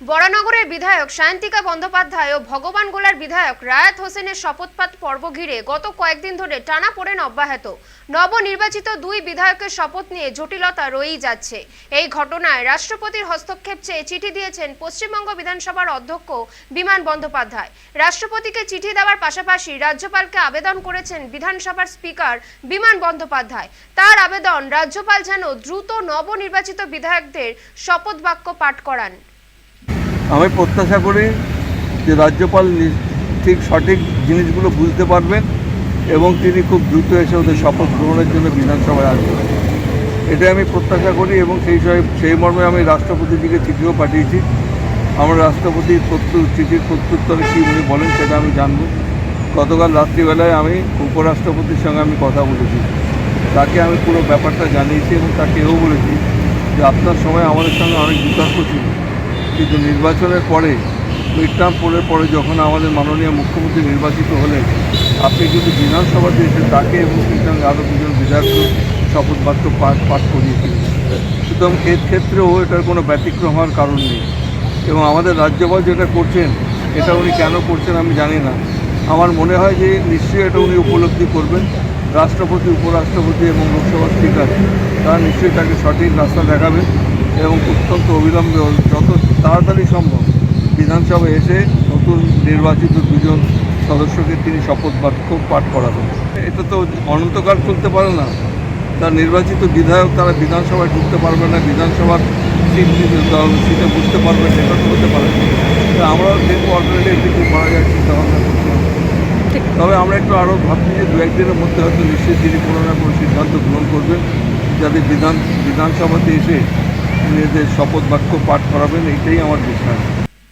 বরানগরের বিধায়ক সায়ন্তিকা বন্দ্যোপাধ্যায় ও ভগবান গোলার বিধায়ক রায়াত হোসেনের শপথপাঠ পর্ব ঘিরে গত কয়েকদিন ধরে টানা পড়েন অব্যাহত। নবনির্বাচিত দুই বিধায়কের শপথ নিয়ে জটিলতা রয়েই যাচ্ছে। এই ঘটনায় রাষ্ট্রপতির হস্তক্ষেপ চেয়ে চিঠি দিয়েছেন পশ্চিমবঙ্গ বিধানসভার অধ্যক্ষ বিমান বন্দ্যোপাধ্যায়। রাষ্ট্রপতিকে চিঠি দেওয়ার পাশাপাশি রাজ্যপালকে আবেদন করেছেন বিধানসভার স্পিকার বিমান বন্দ্যোপাধ্যায়। তার আবেদন রাজ্যপাল যেন দ্রুত নবনির্বাচিত বিধায়কদের শপথ বাক্য পাঠ করান। আমি প্রত্যাশা করি যে রাজ্যপাল ঠিক সঠিক জিনিসগুলো বুঝতে পারবেন এবং তিনি খুব দ্রুত এসে ওদের শপথ গ্রহণের জন্য বিধানসভায় আসবেন। এটাই আমি প্রত্যাশা করি এবং সেই সেই মর্মে আমি রাষ্ট্রপতিজিকে চিঠিও পাঠিয়েছি। আমার রাষ্ট্রপতির প্রত্যুর চিঠির প্রত্যুত্তরে কী উনি বলেন সেটা আমি জানব। গতকাল রাত্রিবেলায় আমি উপরাষ্ট্রপতির সঙ্গে আমি কথা বলেছি। তাকে আমি পুরো ব্যাপারটা জানিয়েছি এবং তাকে এও বলেছি যে আপনার সময় আমাদের সঙ্গে অনেক বিতর্ক ছিল। কিন্তু নির্বাচনের পরে মিড পোলের পরে যখন আমাদের মাননীয় মুখ্যমন্ত্রী নির্বাচিত হলেন, আপনি কিন্তু বিধানসভাতে এসে তাকে এবং সঙ্গে আরও দুজন বিধায়ককে শপথ বাক্য পাঠ পাঠ করিয়েছিলেন, সুতরাং এর ক্ষেত্রেও এটার কোনো ব্যতিক্রম হওয়ার কারণ নেই। এবং আমাদের রাজ্যপাল যেটা করছেন, এটা উনি কেন করছেন আমি জানি না। আমার মনে হয় যে নিশ্চয়ই এটা উনি উপলব্ধি করবেন। রাষ্ট্রপতি, উপরাষ্ট্রপতি এবং লোকসভা স্পিকার, তারা নিশ্চয়ই তাকে সঠিক রাস্তা দেখাবেন। এবং অত্যন্ত অবিলম্বে যত তাড়াতাড়ি সম্ভব বিধানসভায় এসে নতুন নির্বাচিত দুজন সদস্যকে তিনি শপথ বাক্য পাঠ করাবেন। এটা তো অনন্তকাল চলতে পারে না। তার নির্বাচিত বিধায়ক তারা বিধানসভায় ঢুকতে পারবে না বিধানসভার সিট সিটে বুঝতে পারবে সেটা তো হতে পারে আমরাও দেখব অল্টারনেটিভ কিছু করা যায় চিন্তা ভাবনা করতে তবে আমরা একটু আরও ভাবছি যে দু একদিনের মধ্যে হয়তো নিশ্চয়ই তিনি কোনো না কোনো সিদ্ধান্ত গ্রহণ করবেন যাতে বিধান বিধানসভাতে এসে নিজেদের শপথ বাক্য পাঠ করাবেন এইটাই আমার বিশ্বাস